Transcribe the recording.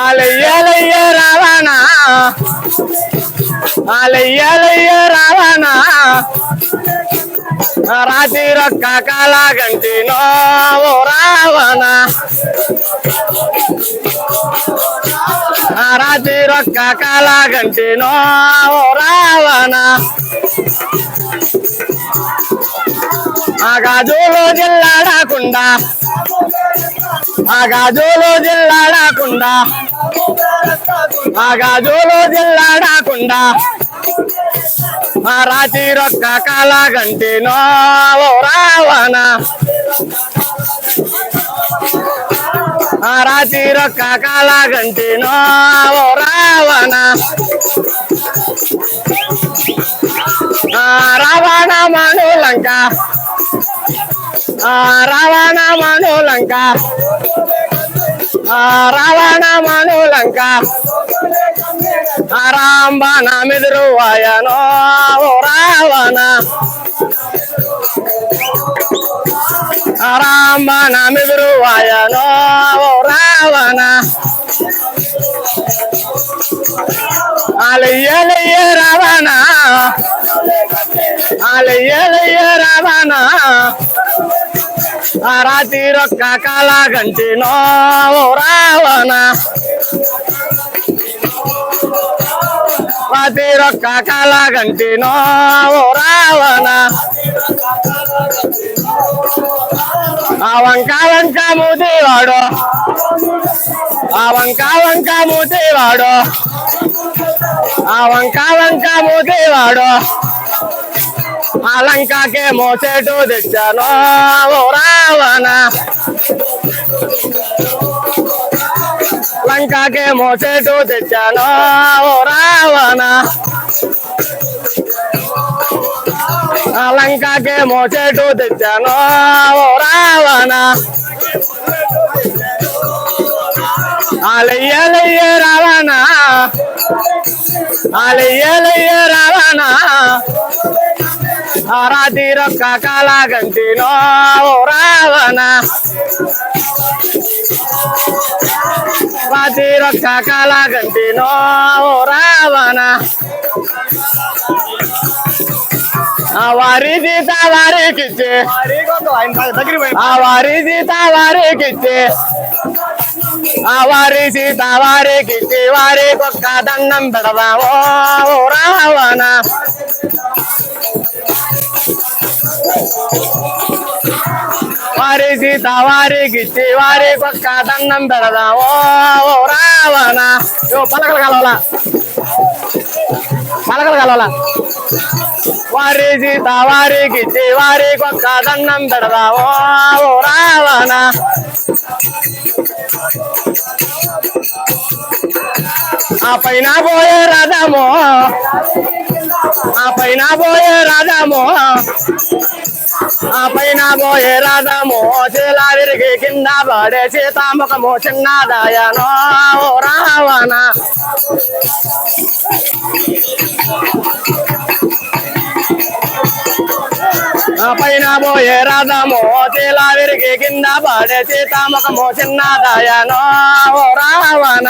అలయ్యలయ్య రావణా. అలయ్యలయ్య రావణా. రాతి రొక్క కాల గంటినో ఓ రావణ రాతి రొక్క కాల గంటినో ఓ రావణ. ఆ గాజులో జిల్లాడకుండా ఆ గాజులో జిల్లాడకుండా ఆ గాజులో జిల్లాడకుండా ఆ రాతి రొక్క కాల గంటినో ఓ రావణ. ఆ రాతి రొక్క కాల గంటినో ఓ రావణ. ఆ రావణ మనులంక రావణ మనులంక ఆ రావణ మనులంక ఆ రాంబ నామెదురు వాయనో ఓ రావణ ఆ రాంబ నామెదురు వాయనో ఓ రావణ అలయ్యలయ్య రావణ అలయ్యలయ్య రావణ ఆ రాతి రొక్క కాల గంటినో ఓ రావణ. రాతి రొక్క కాల ఓ రావణ. ఆ వంక వంక మూతివాడు ఆ వంక వంక మూతివాడు ఆ వంక వంక మూతివాడు ఆ లంకకే మోసేటు తెచ్చాను ఓ రావణ లంకాకే మోసేటు తెచ్చాను. ఓ రావణ. ఆ మోసేటు తెచ్చాను. ఓ రావణ. అలయ్యలయ్య రావణ. అలయ్యలయ్య రావణ. ఆ రాతి రొక్క కాల గంటినో ఓ రావణ. రాతి రొక్క కాల గంటినో ఓ రావణ. ఆ వారి సీత వారికిచ్చి వారి సీత వారికిచ్చి వారి సీత దండం పెడదామో రావణ. వారి సీత వారికిచ్చి వారికొక్క దండం పెడదామో ఓ రావణ. ఓ పలకలు కలవాల? పలకలు కలవాల? వారి సీత వారికిచ్చి వారికొక్క దండం పెడదామో ఓ రావణ. ఆ పైన పోయే రథము ఆ పైన పోయే రథము ఆ పైన పోయే రథము చీలా విరిగి కింద పడే సీతాముఖము చిన్నదాయనో ఓ రావణ. పైన పోయే రథము చీలా విరిగి కింద పడే సీతాముఖము చిన్నదాయనో ఓ రావణ.